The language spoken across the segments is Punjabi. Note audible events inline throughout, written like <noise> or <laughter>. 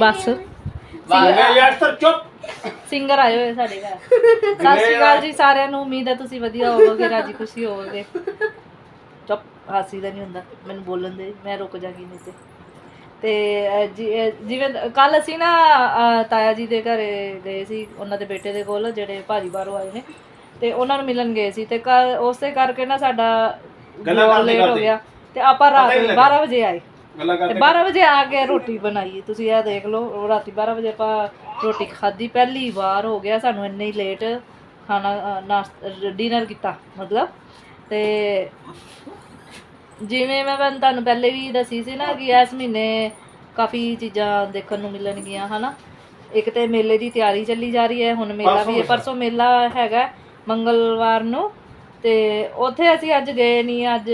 ਬਸ। ਮੈਂ ਯਾਰ ਸਰ ਚੁੱਪ। ਸਿੰਗਰ ਆਏ ਹੋਏ ਸਾਡੇ ਘਰ। <laughs> ਸਤਿ ਸ਼੍ਰੀ ਅਕਾਲ ਜੀ ਸਾਰਿਆਂ ਨੂੰ ਉਮੀਦ ਹੈ ਤੁਸੀਂ ਵਧੀਆ ਹੋਵੋਗੇ ਰਾਜੀ ਖੁਸ਼ੀ ਹੋਵੋਗੇ। ਚੁੱਪ ਹਾਸੀ ਦਾ ਨਹੀਂ ਹੁੰਦਾ ਮੈਨੂੰ ਬੋਲਣ ਦੇ ਮੈਂ ਰੁਕ ਜਾਗੀ ਨਹੀਂ ਤੇ। ਤੇ ਜੀ- ਜਿਵੇਂ ਕੱਲ ਅਸੀਂ ਨਾ ਤਾਇਆ ਜੀ ਦੇ ਘਰੇ ਗਏ ਸੀ ਉਹਨਾਂ ਦੇ ਬੇਟੇ ਦੇ ਕੋਲ ਜਿਹੜੇ ਭਾਜੀ ਬਾਹਰੋਂ ਆਏ ਨੇ। ਤੇ ਉਹਨਾਂ ਨੂੰ ਮਿਲਣ ਗਏ ਸੀ ਤੇ ਕੱਲ ਉਸੇ ਕਰਕੇ ਨਾ ਸਾਡਾ ਗੱਲਾਂ ਲੇਟ ਹੋ ਕਰਦੇ। ਗਿਆ। ਤੇ ਆਪਾਂ ਰਾਤ ਹੀ ਨਹੀਂ ਨੂੰ 12 ਵਜੇ ਆਏ। ਗੱਲਾਂ ਤੇ 12 ਵਜੇ ਆ ਕੇ ਰੋਟੀ ਬਣਾਈ ਤੁਸੀਂ ਇਹ ਦੇਖ ਲਓ ਉਹ ਰਾਤੀ 12 ਵਜੇ ਆਪਾਂ ਰੋਟੀ ਖਾਧੀ ਪਹਿਲੀ ਵਾਰ ਹੋ ਗਿਆ ਸਾਨੂੰ ਇੰਨੇ ਹੀ ਲੇਟ ਖਾਣਾ ਨਾਸ਼ਤਾ ਡਿਨਰ ਕੀਤਾ ਮਤਲਬ। ਤੇ ਜਿਵੇਂ ਮੈਂ ਤੁਹਾਨੂੰ ਤੁਹਾਨੂੰ ਪਹਿਲੇ ਵੀ ਦੱਸੀ ਸੀ ਨਾ ਕਿ ਇਸ ਮਹੀਨੇ ਕਾਫੀ ਚੀਜ਼ਾਂ ਦੇਖਣ ਨੂੰ ਮਿਲਣਗੀਆਂ ਹਨਾ। ਇੱਕ ਤੇ ਮੇਲੇ ਦੀ ਤਿਆਰੀ ਚੱਲੀ ਜਾ ਰਹੀ ਹੈ ਹੁਣ ਮੇਲਾ ਵੀ ਹੈ ਪਰਸੋਂ ਮੇਲਾ ਹੈਗਾ ਮੰਗਲਵਾਰ ਨੂੰ। ਤੇ ਉੱਥੇ ਅਸੀਂ ਅੱਜ ਗਏ ਨਹੀਂ ਅੱਜ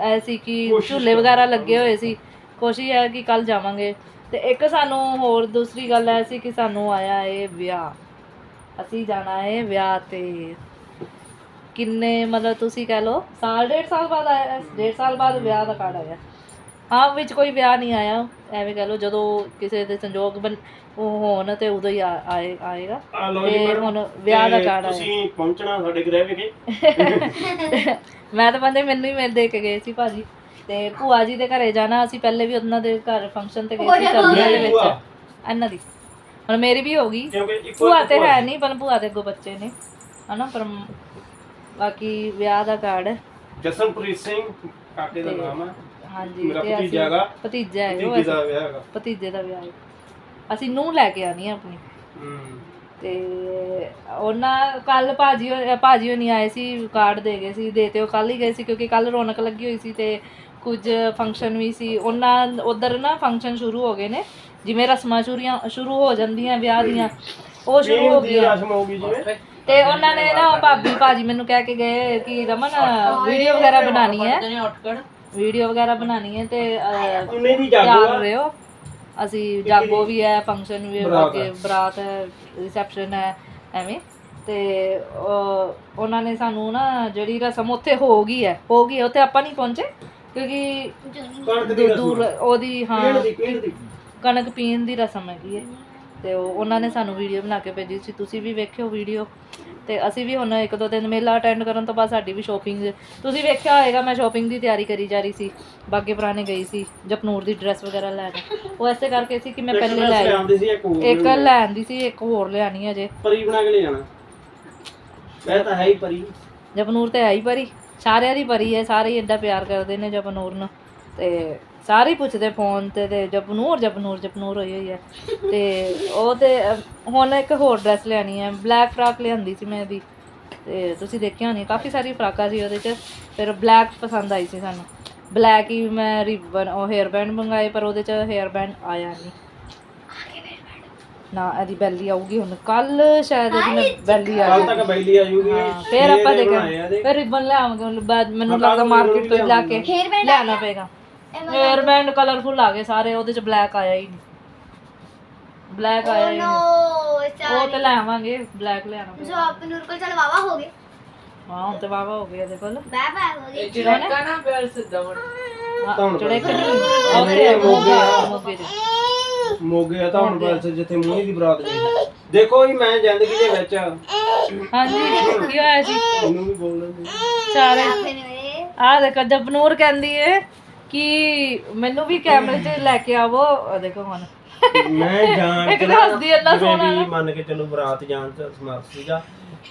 ਐਸੀ ਕਿ ਝੂਲੇ ਵਗੈਰਾ ਲੱਗੇ ਹੋਏ ਸੀ। ਕੋਸ਼ਿਸ਼ ਹੈ ਕਿ ਕੱਲ ਜਾਵਾਂਗੇ। ਤੇ ਇੱਕ ਸਾਨੂੰ ਹੋਰ ਦੂਸਰੀ ਗੱਲ ਐ ਸੀ ਕਿ ਸਾਨੂੰ ਆਇਆ ਏ ਵਿਆਹ। ਅਸੀਂ ਜਾਣਾ ਏ ਵਿਆਹ ਤੇ। ਕਿੰਨੇ ਮਤਲਬ ਤੁਸੀਂ ਕਹਿ ਲਓ ਸਾਲ ਡੇਢ ਸਾਲ ਬਾਅਦ ਆਇਆ ਹੈ, ਡੇਢ ਸਾਲ ਬਾਅਦ ਵਿਆਹ ਦਾ ਕਾਰਡ ਆਇਆ। ਹਾਂ ਵਿੱਚ ਕੋਈ ਵਿਆਹ ਨਹੀਂ ਆਇਆ। ਐਵੇਂ ਕਹਿ ਲਓ ਜਦੋਂ ਕਿਸੇ ਦੇ ਸੰਜੋਗ ਬਣ ਉਹ ਹੋਣ ਤੇ ਉਦੋਂ ਹੀ ਆ- ਆਏ ਆਏਗਾ। ਆ ਲਓ ਜੀ ਤੇ ਹੁਣ ਵਿਆਹ ਦਾ ਤੇ ਕਾਰਡ ਆਇਆ। ਤੁਸੀਂ ਪਹੁੰਚਣਾ ਸਾਡੇ ਗ੍ਰਹਿ ਵਿਖੇ। <laughs> ਮੈਂ ਤਾਂ ਬੰਦੇ ਮੈਨੂੰ ਹੀ ਮਿਲ ਦੇ ਕੇ ਗਏ ਸੀ ਭਾਜੀ। ਤੇ ਭੂਆ ਜੀ ਦੇ ਘਰੇ ਜਾਣਾ ਅਸੀਂ ਪਹਿਲੇ ਵੀ ਉਹਨਾਂ ਦੇ ਘਰ ਫੰਕਸ਼ਨ ਤੇ ਗਏ ਸੀ ਸਰਦੀਆਂ ਦੇ ਵਿੱਚ। ਭੂਆ। ਇਹਨਾਂ ਦੀ। ਹੁਣ ਮੇਰੀ ਵੀ ਹੋ ਗਈ। ਕਿਉਂਕਿ ਇੱਕੋ ਭੂਆ ਤੇ ਹੈ ਨਹੀਂ ਪਰ ਭੂਆ ਦੇ ਅੱਗੋਂ ਬੱਚੇ ਨੇ। ਹਨਾ ਪਰ ਬਾਕੀ ਵਿਆਹ ਦਾ ਕਾਰਡ ਹੈ ਜਸਨਪ੍ਰੀਤ ਸਿੰਘ ਕਾਕੇ ਦਾ ਨਾਮ ਹੈ। ਹਾਂਜੀ ਮੇਰਾ ਤੇ ਅਸੀਂ- ਭਤੀਜਾ ਹੈਗਾ। ਭਤੀਜਾ ਹੈ ਉਹ ਭਤੀਜੇ ਦਾ ਵਿਆਹ ਹੈਗਾ। ਭਤੀਜੇ ਦਾ ਵਿਆਹ ਹੈ। ਅਸੀਂ ਨੂੰ ਲੈ ਕੇ ਆਣੀ ਆ ਆਪਣੀ। ਹੂੰ। ਤੇ ਉਹਨਾਂ ਕੱਲ ਭਾਜੀ ਭਾਜੀ ਹੋਣੀ ਆਏ ਸੀ ਕਾਰਡ ਦੇ ਗਏ ਸੀ ਦੇ ਤੇ ਉਹ ਕੱਲ ਹੀ ਗਏ ਸੀ ਕਿਉਂਕਿ ਕੱਲ ਰੌਣਕ ਲੱਗੀ ਹੋਈ ਸੀ ਤੇ ਕੁਝ ਫੰਕਸ਼ਨ ਵੀ ਸੀ। ਉਹਨਾਂ ਉਧਰ ਨਾ ਫੰਕਸ਼ਨ ਸ਼ੁਰੂ ਹੋ ਗਏ ਨੇ ਜਿਵੇਂ ਰਸਮਾਂ ਸ਼ੁਰੀਆਂ ਸ਼ੁਰੂ ਹੋ ਜਾਂਦੀਆਂ ਵਿਆਹ ਦੀਆਂ ਉਹ ਸ਼ੁਰੂ ਹੋ ਗਈਆਂ। ਰਸਮ ਹੋ ਗਈ ਜਿਵੇਂ। ਤੇ ਉਹਨਾਂ ਨੇ ਨਾ ਭਾਬੀ ਭਾਜੀ ਮੈਨੂੰ ਕਹਿ ਕੇ ਗਏ ਕਿ ਰਮਨ ਵੀਡੀਓ ਵਗੈਰਾ ਬਣਾਣੀ ਹੈ। ਵੀਡੀਓ ਵਗੈਰਾ ਬਣਾਣੀ ਹੈ ਤੇ ਉਹਨੇ ਦੀ ਤਿਆਰ ਜਾਗੋ ਆ। ਰਹੋ ਅਸੀਂ ਜਾਗੋ ਵੀ ਹੈ ਫੰਕਸ਼ਨ ਵੀ ਹੈ ਬਰਾਤ ਅੱਗੇ ਬਰਾਤ ਹੈ ਰਿਸੈਪਸ਼ਨ ਹੈ ਐਵੇਂ। ਤੇ ਉਹ- ਉਹਨਾਂ ਨੇ ਸਾਨੂੰ ਨਾ ਜਿਹੜੀ ਰਸਮ ਉੱਥੇ ਹੋ ਗਈ ਹੈ ਹੋ ਗਈ ਹੈ, ਉੱਥੇ ਆਪਾਂ ਨਹੀਂ ਪਹੁੰਚੇ ਕਿਉਂਕਿ ਕਣਕ ਦੀ ਦੂਰ ਰਸਮ। ਉਹਦੀ ਹਾਂ ਪੀਣ ਦੀ ਪੀਣ ਦੀ। ਕਣਕ ਪੀਣ ਦੀ ਰਸਮ ਹੈਗੀ ਹੈ। ਤੇ ਉਹ ਉਹਨਾਂ ਨੇ ਸਾਨੂੰ ਵੀਡੀਓ ਬਣਾ ਕੇ ਭੇਜੀ ਸੀ। ਤੁਸੀਂ ਵੀ ਵੇਖਿਓ ਵੀਡੀਓ ਤੇ ਅਸੀਂ ਵੀ ਹੁਣ ਇੱਕ ਦੋ ਦਿਨ ਮੇਲਾ ਅਟੈਂਡ ਕਰਨ ਤੋਂ ਬਾਅਦ ਸਾਡੀ ਵੀ ਸ਼ੋਪਿੰਗ ਤੁਸੀਂ ਵੇਖਿਆ ਹੋਏਗਾ ਮੈਂ ਸ਼ੋਪਿੰਗ ਦੀ ਤਿਆਰੀ ਕਰੀ ਜਾ ਰਹੀ ਸੀ। ਬਾਗੇ ਪੁਰਾਣੇ ਗਈ ਸੀ ਜਪਨੂਰ ਦੀ ਡਰੈਸ ਵਗੈਰਾ ਲੈਣ ਉਹ ਐਸੇ ਕਰਕੇ ਸੀ ਕਿ ਮੈਂ ਪਹਿਲੇ ਲੈ ਆਈ। ਇੱਕ ਹੋਰ ਇੱਕ ਲੈਣ ਦੀ ਸੀ ਇੱਕ ਹੋਰ ਲਿਆਣੀ ਹੈ ਜੇ। ਪਰੀ ਬਣਾ ਕੇ ਲੈ ਜਾਣਾ ਮੈਂ ਤਾਂ ਹੈ ਹੀ ਪਰੀ। ਜਪਨੂਰ ਤੇ ਆਈ ਪਰੀ। ਸਾਰਿਆਂ ਦੀ ਪਰੀ ਹੈ ਸਾਰੇ ਹੀ ਏਡਾ ਪਿਆਰ ਕਰਦੇ ਨੇ ਜਪਨੂਰ ਨੂੰ। ਤੇ ਸਾਰੇ ਹੀ ਪੁੱਛਦੇ ਫੋਨ ਤੇ ਤੇ ਜਪਨੂਰ ਜਪਨੂਰ ਜਪਨੂਰ ਹੋਈ ਹੋਈ ਹੈ ਤੇ ਉਹ ਤੇ ਅਹ, ਹੁਣ ਇੱਕ ਹੋਰ ਡਰੈਸ ਲੈਣੀ ਹੈ ਬਲੈਕ ਫਰਾਕ ਲਿਆਂਦੀ ਸੀ ਮੈਂ ਇਹਦੀ ਤੇ ਤੁਸੀਂ ਦੇਖਿਆ ਹੋਣੀ ਕਾਫੀ ਸਾਰੀ ਫਰਾਕਾਂ ਸੀ ਉਹਦੇ ਚ ਫਿਰ ਬਲੈਕ ਪਸੰਦ ਆਈ ਸੀ ਸਾਨੂੰ। ਬਲੈਕ ਹੀ ਮੈਂ ਰਿਬਨ ਉਹ ਹੇਅਰ ਬੈਂਡ ਮੰਗਾਏ ਪਰ ਉਹਦੇ ਚ ਹੇਅਰ ਬੈਂਡ ਆਇਆ ਨਹੀਂ। ਨਾ ਇਹਦੀ ਬੈਲੀ ਆਊਗੀ ਹੁਣ। ਕੱਲ ਸ਼ਾਇਦ ਇਹਦੀ ਬੈਲੀ ਆ ਕੱਲ ਜਾਊਗੀ। ਤੱਕ ਬੈਲੀ ਆ ਜੂਗੀ ਫਿਰ ਆਪਾਂ ਦੇਖਾਂਗੇ। ਫਿਰ ਰਿਬਨ ਲਿਆਵਾਂਗੇ ਹੁਣ ਬਾਅਦ ਮੈਨੂੰ ਲੱਗਦਾ ਮਾਰਕੀਟ ਤੋਂ ਹੀ ਲਾ ਕੇ ਲਿਆਣਾ ਪਏਗਾ। ਹੇਅਰ ਬੈਂਡ ਕਲਰਫੁਲ ਆ ਗਏ ਸਾਰੇ ਉਹਦੇ ਚ ਬਲੈਕ ਆਇਆ ਹੀ ਨਹੀਂ। ਬਲੈਕ ਆਇਆ ਹੀ ਨਹੀਂ। ਨੋ ਉਹ ਤੇ ਲੈ ਆਵਾਂਗੇ ਬਲੈਕ ਲਿਆਣਾ ਜੋ ਪਏਗਾ ਆਪ ਨੂਰ ਕੋਲ ਚਲ ਵਾਵਾ ਹੋ ਗਏ। ਹਾਂ ਹੁਣ ਤੇ ਵਾਵਾ ਹੋ ਗਿਆ ਇਹਦੇ ਕੋਲ ਬਾਏ ਬਾਏ ਹੋ ਗਏ। ਚੜੇਕਾ ਨਾ ਪਿਆਰ ਸਿੱਧਾ ਬਣ ਚੜੇਕਾ ਨਹੀਂ ਮੇਰੇ ਮੋਗੇ ਆ। ਮੋਗੇ ਦੇ। ਮੋਗੇ ਆ ਤਾਂ ਹੁਣ ਬਸ ਜਿੱਥੇ ਮੂਹੀ ਦੀ ਬਰਾਤ ਗਈ ਦੇਖੋ ਜੀ ਮੈਂ ਜ਼ਿੰਦਗੀ ਦੇ ਵਿੱਚ ਹਾਂਜੀ ਕੀ ਹੋਇਆ ਜੀ? ਇਹਨੂੰ ਵੀ ਬੋਲ ਲੈਂਦੇ ਸਾਰੇ ਮੇਰੇ ਆ ਦੇਖੋ ਜਪਨੂਰ ਕਹਿੰਦੀ ਏ ਕਿ ਮੈਨੂੰ ਵੀ ਕੈਮਰੇ 'ਚ ਲੈ ਕੇ ਆਵੋ। ਆਹ ਦੇਖੋ ਹੁਣ। ਮੈਂ ਜਾਣ ਇੱਕ ਕੇ ਤਾਂ ਹੱਸਦੀ ਜਿਵੇਂ ਸੋਹਣਾ ਵੀ ਮੰਨ ਕੇ ਚਲੋ ਬਰਾਤ ਜਾਣ ਚ ਸਮਰਥ ਸੀਗਾ।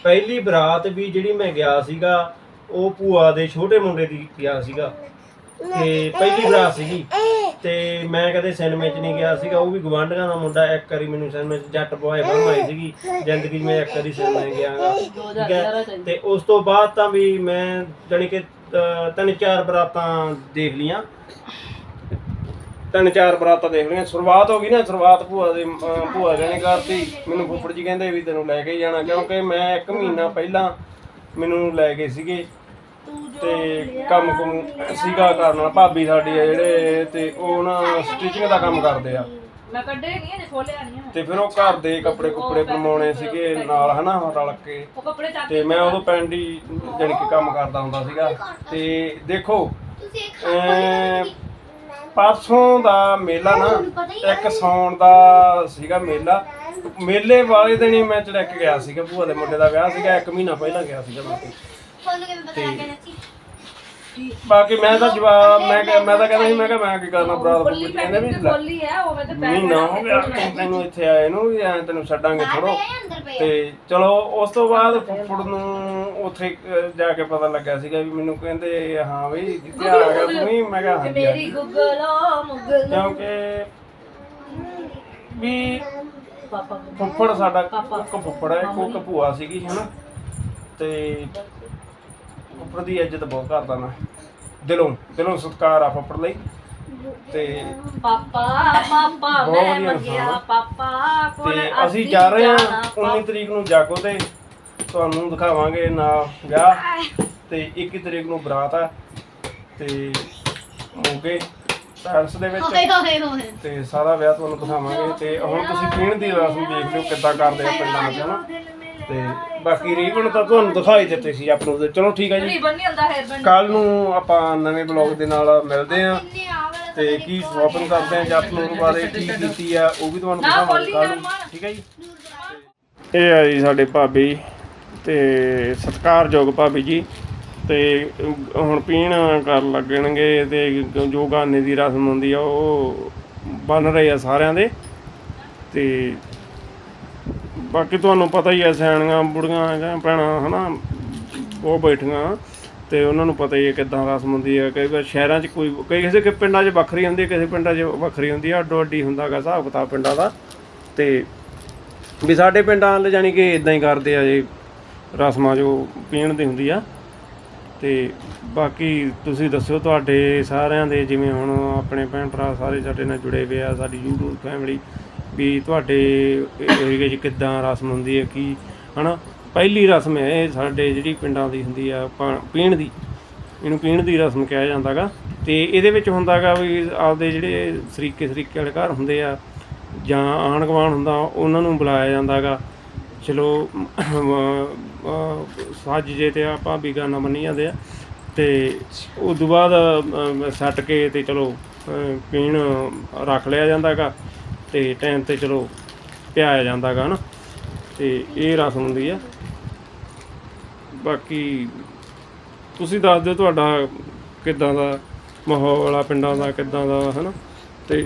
ਪਹਿਲੀ ਬਰਾਤ ਵੀ ਜਿਹੜੀ ਮੈਂ ਗਿਆ ਸੀਗਾ ਉਹ ਭੂਆ ਦੇ ਛੋਟੇ ਮੁੰਡੇ ਦੀ ਗਿਆ ਸੀਗਾ। ਤੇ ਪਹਿਲੀ ਬਰਾਤ ਸੀਗੀ। ਤੇ ਮੈਂ ਕਦੇ ਸਿਨੇਮੇ 'ਚ ਨਹੀਂ ਗਿਆ ਸੀਗਾ। ਉਹ ਵੀ ਗਵਾਂਢੀਆਂ ਦਾ ਮੁੰਡਾ ਇੱਕ ਵਾਰੀ ਮੈਨੂੰ ਸਿਨੇਮੇ 'ਚ ਜੱਟ ਬੋਏ ਫਿਲਮ ਆਈ ਸੀਗੀ। ਜ਼ਿੰਦਗੀ 'ਚ ਮੈਂ ਇੱਕ ਵਾਰੀ ਸਿਨੇਮੇ ਗਿਆ ਗਾ ਠੀਕ ਹੈ? ਤੇ ਉਸ ਤੋਂ ਬਾਅਦ ਤਾਂ ਵੀ ਮੈਂ ਜਾਣੀ ਕਿ ਤਿੰਨ ਚਾਰ ਬਰਾਤਾਂ ਦੇਖ ਲੀਆਂ ਤਿੰਨ ਚਾਰ ਬਰਾਤਾਂ ਦੇਖ ਲਈਆਂ। ਸ਼ੁਰੂਆਤ ਹੋ ਗਈ ਨਾ ਸ਼ੁਰੂਆਤ ਭੂਆ ਦੇ ਅਹ, ਭੂਆ ਦੇ ਨੇ ਕਰਤੀ। ਮੈਨੂੰ ਫੁੱਫੜ ਜੀ ਕਹਿੰਦੇ ਵੀ ਤੈਨੂੰ ਲੈ ਕੇ ਹੀ ਜਾਣਾ ਕਿਉਂਕਿ ਮੈਂ ਇੱਕ ਮਹੀਨਾ ਪਹਿਲਾਂ ਮੈਨੂੰ ਲੈ ਗਏ ਸੀਗੇ। ਤੇ ਕੰਮ ਕੁਮ ਸੀਗਾ ਕਰਨਾ ਭਾਬੀ ਸਾਡੀ ਆ ਜਿਹੜੇ ਤੇ ਉਹ ਨਾ ਸਟਿਚਿੰਗ ਦਾ ਕੰਮ ਕਰਦੇ ਆ। ਮੈਂ ਕੱਢੇ ਨਹੀਂ ਅਜੇ ਖੋਲਿਆ ਨਹੀਂ ਹੈ ਤੇ ਫਿਰ ਉਹ ਘਰ ਦੇ ਕੱਪੜੇ ਕੁੱਪੜੇ ਬਣਵਾਉਣੇ ਸੀਗੇ ਨਾਲ ਹਨਾ ਰਲ ਕੇ। ਉਹ ਕੱਪੜੇ ਚੱਕ ਤੇ ਮੈਂ ਉਦੋਂ ਪਿੰਡ ਹੀ ਜਾਣੀ ਕਿ ਕੰਮ ਕਰਦਾ ਹੁੰਦਾ ਸੀਗਾ। ਤੇ ਦੇਖੋ ਤੁਸੀਂ ਇੱਕ ਅਮ ਪਰਸੋਂ ਦਾ ਮੇਲਾ ਨਾ ਇੱਕ ਸੌਣ ਦਾ ਸੀਗਾ ਮੇਲਾ। ਮੇਲੇ ਵਾਲੇ ਦਿਨ ਹੀ ਮੈਂ ਚੜਕ ਗਿਆ ਸੀਗਾ ਭੂਆ ਦੇ ਮੁੰਡੇ ਦਾ ਵਿਆਹ ਸੀਗਾ ਇੱਕ ਮਹੀਨਾ ਪਹਿਲਾਂ ਗਿਆ ਸੀਗਾ ਮੈਂ। ਤੇ। ਤੁਹਾਨੂੰ ਕਿਵੇਂ ਪਤਾ ਲੱਗ ਗਿਆ ਚਾਚੀ ਬਾਕੀ ਮੈਂ ਤਾਂ ਜਵਾਬ ਮੈਂ ਕਿਹਾ- ਮੈਂ ਤਾਂ ਕਹਿੰਦਾ ਸੀ ਮੈਂ ਕਿਹਾ ਮੈਂ ਕੀ ਕਰਨਾ ਬਰਾਤ ਬੋਲੀ ਕਹਿੰਦੇ ਵੀ ਲੈ, ਬੋਲੀ ਹੈ ਉਹ ਮੈਂ ਤੇ ਮਹੀਨਾ ਹੋ ਗਿਆ ਤੈਨੂੰ ਇੱਥੇ ਆਏ ਨੂੰ ਵੀ ਐਂ ਤੈਨੂੰ ਛੱਡਾਂਗੇ ਥੋੜੋ ਅੰਦਰ ਤੇ ਚਲੋ ਉਸ ਤੋਂ ਬਾਅਦ ਫੁੱਫੜ ਨੂੰ ਉੱਥੇ ਅਹ, ਜਾ ਕੇ ਪਤਾ ਲੱਗਾ ਸੀਗਾ ਵੀ ਮੈਨੂੰ ਕਹਿੰਦੇ ਹਾਂ ਬਈ ਜਿੱਥੇ ਆ ਗਿਆ ਤੂੰ ਹੀ ਮੈਂ ਕਿਹਾ ਮੇਰੀ। ਗੁੱਗਲੋ ਮੁਗਲ। ਕਿਉਂਕਿ ਵੀ ਪਾਪਾ ਫੁੱਫੜ ਸਾਡਾ ਕੁੱਕ ਫੁੱਫੜ ਹੈ ਕੁੱਕ ਭੂਆ ਸੀਗੀ ਹਨਾ? ਤੇ ਫੁੱਫੜ ਦੀ ਇੱਜ਼ਤ ਬਹੁਤ ਕਰਦਾ ਮੈਂ। ਦਿਲੋਂ ਦਿਲੋਂ ਸਤਿਕਾਰ ਆ ਫੁੱਫੜ ਲਈ। ਤੇ ਪਾਪਾ ਪਾਪਾ ਬਹੁਤ ਮੈਂ ਵਧੀਆ ਮੰਗਿਆ। ਪਾਪਾ ਕੋਲ ਤੇ ਅਸੀਂ ਜਾ ਰਹੇ ਜਾਣਾ, ਹਾਂ 19 ਤਰੀਕ ਨੂੰ ਜਾਗੋ ਤੇ। ਤੁਹਾਨੂੰ ਦਿਖਾਵਾਂਗੇ ਨਾਲ ਵਿਆਹ। ਤੇ 21 ਤਰੀਕ ਨੂੰ ਬਰਾਤ ਆ। ਤੇ ਮੋਗੇ ਪੈਲਸ ਦੇ ਵਿੱਚ। ਹੋਏ ਤੇ ਸਾਰਾ ਵਿਆਹ ਤੁਹਾਨੂੰ ਦਿਖਾਵਾਂਗੇ। ਤੇ ਹੁਣ ਤੁਸੀਂ ਪੀਣ ਦੀ ਰਸਮ ਦੇਖ ਲਿਓ ਕਿੱਦਾਂ ਕਰਦੇ ਆ ਪਿੰਡਾਂ ਵਿੱਚ ਹਨਾ? ਤੇ ਬਾਕੀ ਰੀਬਨ ਤਾਂ ਤੁਹਾਨੂੰ ਦਿਖਾਈ ਦਿੱਤੇ ਸੀ ਆਪ ਨੂੰ। ਤੇ ਚਲੋ ਠੀਕ ਹੈ ਜੀ। ਰਿਬਨ ਨਹੀਂ ਹੁੰਦਾ ਹੇਅਰ ਬੈਂਡ ਕੱਲ ਨੂੰ ਆਪਾਂ ਨਵੇਂ ਬਲੌਗ ਦੇ ਨਾਲ ਮਿਲਦੇ ਆਂ ਤੇ ਕੀ ਸ਼ਾਪਿੰਗ ਕਰਦੇ ਆਂ ਜੱਟ ਨੂੰ ਬਾਰੇ ਕੀ ਕੀਤੀ ਆ ਉਹ ਵੀ ਤੁਹਾਨੂੰ ਦਿਖਾਵਾਂਗੇ ਕੱਲ ਨਾ। ਠੀਕ ਹੈ ਜੀ। ਇਹ ਆ ਜੀ ਸਾਡੇ ਭਾਬੀ ਤੇ ਸਤਿਕਾਰਯੋਗ ਭਾਬੀ ਜੀ। ਤੇ ਹੁਣ ਪੀਣ ਕਰਨ ਲੱਗਣਗੇ ਤੇ ਜੋ ਗਾਨੇ ਦੀ ਰਸਮ ਹੁੰਦੀ ਆ ਉਹ ਬਣ ਰਹੇ ਆ ਸਾਰਿਆਂ ਦੇ। ਤੇ ਬਾਕੀ ਤੁਹਾਨੂੰ ਪਤਾ ਹੀ ਆ ਸਿਆਣੀਆਂ, ਬੁੜੀਆਂ ਜਾਂ ਭੈਣਾਂ, ਹਨਾ, ਉਹ ਬੈਠੀਆਂ ਤੇ ਉਹਨਾਂ ਨੂੰ ਪਤਾ ਹੀ ਹੈ ਕਿਦਾਂ ਰਸਮ ਹੁੰਦੀ ਹੈ ਕਈ ਵਾਰ ਸ਼ਹਿਰਾਂ 'ਚ ਕੋਈ, ਕਈ ਕਿਸੇ ਕਿ ਪਿੰਡਾਂ 'ਚ ਵੱਖਰੀ ਹੁੰਦੀ ਹੈ, ਕਿਸੇ ਪਿੰਡਾਂ 'ਚ ਵੱਖਰੀ ਹੁੰਦੀ ਹੈ, ਅੱਡੋ ਅੱਡੀ ਹੁੰਦਾ ਗਾ ਹਿਸਾਬ ਕਿਤਾਬ ਪਿੰਡਾਂ ਦਾ। ਤੇ ਵੀ ਸਾਡੇ ਪਿੰਡਾਂ ਵਾਲੇ ਜਾਨੀ ਕਿ ਇਦਾਂ ਹੀ ਕਰਦੇ ਆ ਜੀ ਰਸਮਾਂ ਜੋ ਪੀਣ ਦੀ ਹੁੰਦੀ ਆ। ਤੇ ਬਾਕੀ ਤੁਸੀਂ ਦੱਸਿਓ ਤੁਹਾਡੇ ਸਾਰਿਆਂ ਦੇ, ਜਿਵੇਂ ਹੁਣ ਆਪਣੇ ਭੈਣ ਭਰਾ ਸਾਰੇ ਸਾਡੇ ਨਾਲ ਜੁੜੇ ਹੋਏ ਆ, ਸਾਡੀ YouTube ਫੈਮਿਲੀ ਵੀ ਤੁਹਾਡੇ ਏਰੀਏ 'ਚ ਕਿੱਦਾਂ ਰਸਮ ਹੁੰਦੀ ਹੈ ਕੀ ਹਨਾ? ਪਹਿਲੀ ਰਸਮ ਹੈ ਇਹ ਸਾਡੇ ਜਿਹੜੀ ਪਿੰਡਾਂ ਦੀ ਹੁੰਦੀ ਆ ਪਾ- ਪੀਣ ਦੀ ਇਹਨੂੰ ਪੀਣ ਦੀ ਰਸਮ ਕਿਹਾ ਜਾਂਦਾਗਾ ਤੇ ਇਹਦੇ ਵਿੱਚ ਹੁੰਦਾਗਾ ਵੀ ਆਪਦੇ ਜਿਹੜੇ ਸਰੀਕੇ ਸਰੀਕੇ ਵਾਲੇ ਘਰ ਹੁੰਦੇ ਆ ਜਾਂ ਆਂਢ ਗੁਆਂਢ ਹੁੰਦਾ ਉਹਨਾਂ ਨੂੰ ਬੁਲਾਇਆ ਜਾਂਦਾਗਾ ਚਲੋ ਅਮ, ਸੱਜ ਜੇ ਤੇ ਆ ਭਾਬੀ ਗਾਣਾ ਮੰਨੀ ਜਾਂਦੇ ਆ। ਤੇ ਉਸ ਤੋਂ ਬਾਅਦ ਸੱਟ ਕੇ ਤੇ ਚਲੋ ਪੀਣ ਰੱਖ ਲਿਆ ਜਾਂਦਾਗਾ ਤੇ ਟਾਈਮ ਤੇ ਚਲੋ ਪਿਆਇਆ ਜਾਂਦਾਗਾ ਹਨਾ, ਤੇ ਇਹ ਰਸਮ ਹੁੰਦੀ ਆ। ਬਾਕੀ ਤੁਸੀਂ ਦੱਸ ਦਿਓ ਤੁਹਾਡਾ ਕਿੱਦਾਂ ਦਾ ਮਾਹੌਲ ਆ, ਪਿੰਡਾਂ ਦਾ ਕਿੱਦਾਂ ਦਾ ਹਨਾ, ਤੇ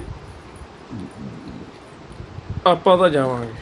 ਆਪਾਂ ਤਾਂ ਜਾਵਾਂਗੇ।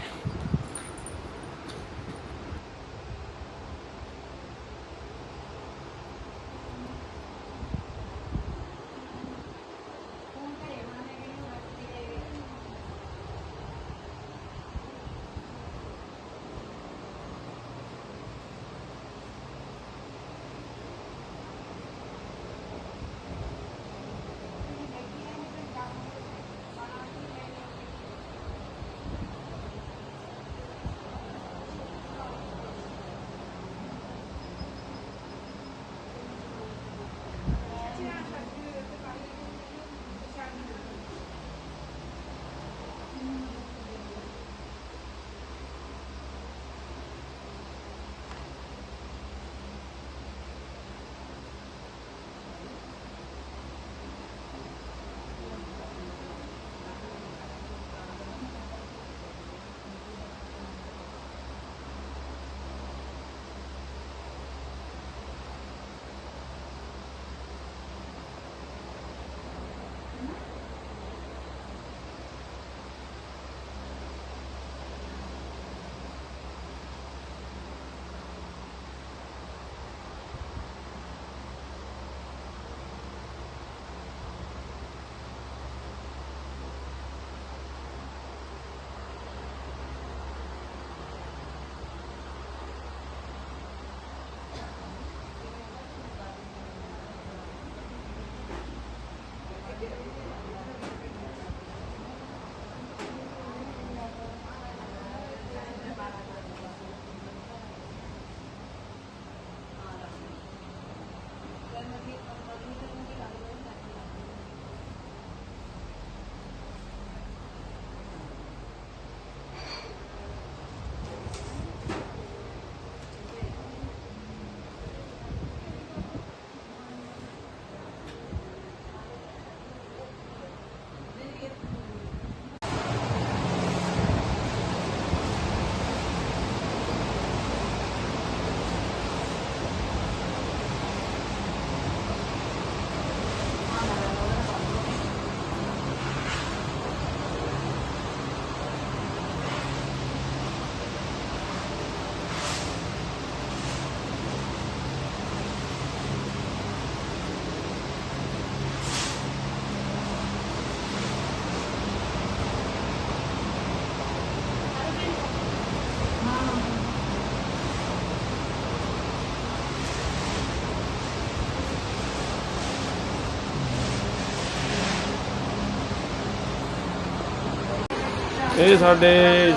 ਇਹ ਸਾਡੇ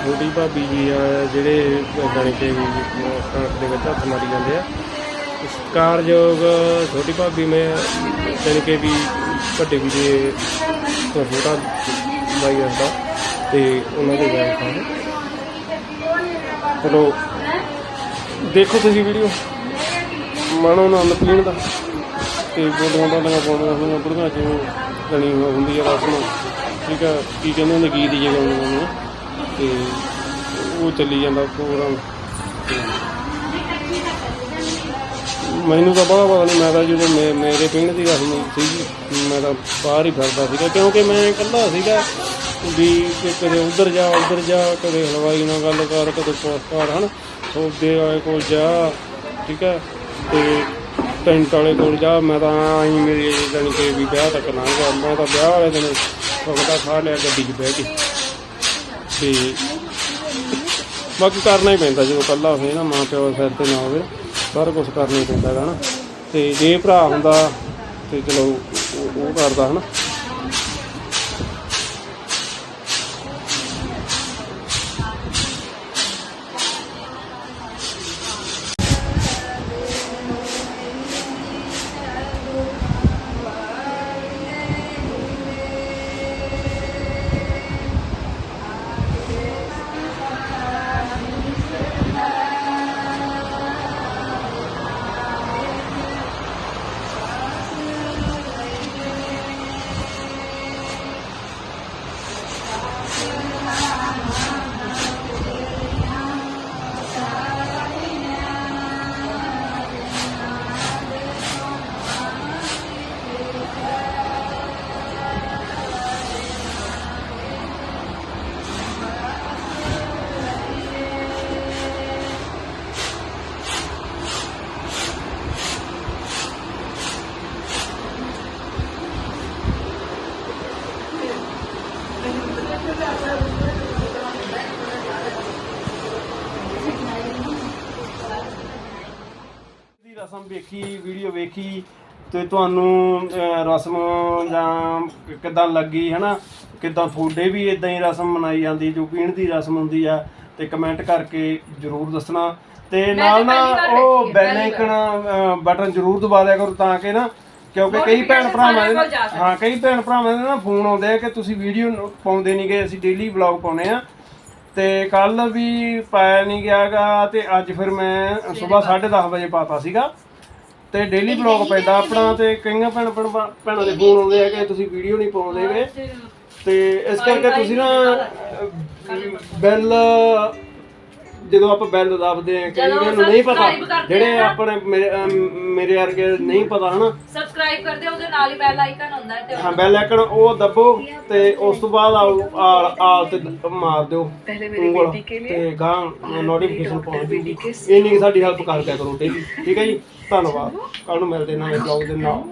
ਛੋਟੀ ਭਾਬੀ ਜੀ ਆ, ਜਿਹੜੇ ਜਾਣੀ ਕਿ ਵੀ ਕਣਕ ਦੇ ਵਿੱਚ ਹੱਥ ਮਾਰੀ ਜਾਂਦੇ ਆ। ਸਤਿਕਾਰਯੋਗ ਛੋਟੀ ਭਾਬੀ ਮੈਂ ਜਾਣੀ ਕਿ ਵੀ ਵੱਡੇ ਵੀ ਦੇ ਛੋਟਾ ਬਾਈ ਹੁੰਦਾ ਤੇ ਉਹਨਾਂ ਦੇ ਗਏ ਸਨ ਚਲੋ, ਦੇਖੋ ਤੁਸੀਂ ਵੀਡੀਓ। ਮਾਣੋ ਆਨੰਦ ਪੀਣ ਦਾ। ਤੇ ਬੋਲੀਆਂ ਬਾਲੀਆਂ ਪਾਉਂਦੀਆਂ ਹੋਈਆਂ, ਬੁੜੀਆਂ ਜਿਵੇਂ ਗਣੀ ਹੁੰਦੀ ਆ ਰਸਮ ਠੀਕ ਆ, ਕੀ ਕਹਿੰਦੇ ਹੁੰਦੇ, ਗੀਤ ਜੇ ਗਾਉਂਦੀਆਂ ਨੇ ਤੇ ਉਹ ਚੱਲੀ ਜਾਂਦਾ ਪ੍ਰੋਗਰਾਮ ਮੈਨੂੰ ਤਾਂ ਬੜਾ ਪਤਾ ਨਹੀਂ ਮੈਂ ਤਾਂ ਜਦੋਂ ਮੇ- ਮੇਰੇ ਪਿੰਡ ਦੀ ਰਸਮ ਸੀ ਮੈਂ ਤਾਂ ਬਾਹਰ ਹੀ ਫਿਰਦਾ ਸੀਗਾ, ਕਿਉਂਕਿ ਮੈਂ ਇਕੱਲਾ ਸੀਗਾ ਵੀ ਕਦੇ ਉਧਰ ਜਾ ਉਧਰ ਜਾ, ਕਦੇ ਹਲਵਾਈ ਨਾਲ ਗੱਲ ਕਰ, ਕਦੇ ਪੋਸਟਕਾਰਡ ਹਨ। ਸੌਦੇ ਵਾਲੇ ਕੋਲ ਜਾ, ਠੀਕ ਹੈ ਤੇ ਟੈਂਟ ਵਾਲੇ ਕੋਲ ਜਾ, ਮੈਂ ਤਾਂ ਆਈ ਮੇਰੀ ਜਾਣੀ ਕਿ ਵੀ ਵਿਆਹ ਤੱਕ ਨਾ ਗਿਆ, ਮੈਂ ਤਾਂ ਵਿਆਹ ਵਾਲੇ ਦਿਨ ਵਕਤਾ ਖਾ ਲਿਆ, ਗੱਡੀ 'ਚ ਬਹਿ ਕੇ। ਤੇ ਬਾਕੀ ਕਰਨਾ ਹੀ ਪੈਂਦਾ, ਜਦੋਂ ਇਕੱਲਾ ਹੋਵੇ ਨਾ ਮਾਂ ਪਿਓ ਸਿਰ ਤੇ ਨਾ ਹੋਵੇ, ਸਾਰਾ ਕੁਝ ਕਰਨਾ ਹੀ ਪੈਂਦਾ ਹੈ ਨਾ। ਤੇ ਜੇ ਭਰਾ ਹੁੰਦਾ, ਤੇ ਚਲੋ, ਉਹ ਉਹ ਕਰਦਾ ਹਨਾ। ਦੀ ਰਸਮ ਵੇਖੀ ਵੀਡੀਓ ਵੇਖੀ ਤੇ ਤੁਹਾਨੂੰ ਰਸਮ ਜਾਂ ਕਿੱਦਾਂ ਲੱਗੀ ਹਨਾ? ਕਿੱਦਾਂ ਤੁਹਾਡੇ ਵੀ ਇਦਾਂ ਹੀ ਰਸਮ ਮਨਾਈ ਜਾਂਦੀ ਜੋ ਪੀਣ ਦੀ ਰਸਮ ਹੁੰਦੀ ਆ ਤੇ ਕਮੈਂਟ ਕਰਕੇ ਜਰੂਰ ਦੱਸਣਾ। ਤੇ ਨਾਲ ਨਾ ਉਹ ਬੈਲ ਆਈਕਨ ਬਟਨ ਜਰੂਰ ਦਬਾ ਦਿਆ ਕਰੋ ਤਾਂ ਕਿ ਨਾ ਕਿਉਂਕਿ ਕਈ ਭੈਣ ਭਰਾਵਾਂ ਦੇ। ਹਾਂ ਕਈ ਭੈਣ ਭਰਾਵਾਂ ਦੇ ਨਾ ਫੋਨ ਆਉਂਦੇ ਆ ਕਿ ਤੁਸੀਂ ਵੀਡੀਓ ਪਾਉਂਦੇ ਨਹੀਂ ਗਏ ਅਸੀਂ ਡੇਲੀ ਵਲੌਗ ਪਾਉਨੇ ਆ। ਤੇ ਕੱਲ ਵੀ ਪਾਇਆ ਨਹੀਂ ਗਿਆਗਾ ਤੇ ਅੱਜ ਫਿਰ ਮੈਂ ਸਵੇਰ 10:30 ਵਜੇ ਪਾਤਾ ਸੀਗਾ। ਤੇ ਡੇਲੀ ਵਲੌਗ ਪੈਂਦਾ ਆਪਣਾ ਤੇ ਕਈਆਂ ਭੈਣ ਭੈਣ ਭੈਣਾਂ ਦੇ ਫੋਨ ਆਉਂਦੇ ਆ ਕਿ ਤੁਸੀਂ ਵੀਡੀਓ ਨਹੀਂ ਪਾਉਂਦੇਗੇ ਤੇ ਇਸ ਕਰਕੇ ਤੁਸੀਂ ਨਾ ਬੈਲ ਜਦੋਂ ਆਪਾਂ ਬੈਲ ਦਬਦੇ ਆ ਕਈ ਜਦੋਂ ਨੂੰ ਨਹੀਂ ਪਤਾ subscribe ਕਰਦੇ ਜਿਹੜੇ ਆ ਨਾ। ਆਪਣੇ ਮੇਰੇ ਅਮ, ਮੇਰੇ ਵਰਗੇ ਨਹੀਂ ਪਤਾ ਹਨਾ। ਸਬਸਕ੍ਰਾਈਬ ਕਰ ਦਿਓ ਉਹਦੇ ਨਾਲ ਹੀ ਬੈਲ ਆਈਕਨ ਹੁੰਦਾ ਹੈ ਤੇ ਹਾਂ ਬੈਲ ਆਈਕਨ ਉਹ ਦੱਬੋ ਤੇ ਉਸ ਤੋਂ ਬਾਅਦ ਆਲ ਆਲ ਆਲ ਤੇ ਮਾਰ ਦਿਓ। ਉਂਗਲ ਤੇ ਗਾਂ ਨੋਟੀਫਿਕੇਸ਼ਨ ਪਹੁੰਚ ਜੂਗੀ ਇੰਨੀ ਕੁ ਸਾਡੀ ਹੈਲਪ ਕਰ ਦਿਆ ਕਰੋ ਡੇਲੀ ਠੀਕ ਹੈ ਜੀ? ਧੰਨਵਾਦ। ਕੱਲ ਨੂੰ ਮਿਲਦੇ ਨਵੇਂ ਬਲੌਗ ਦੇ ਨਾਲ।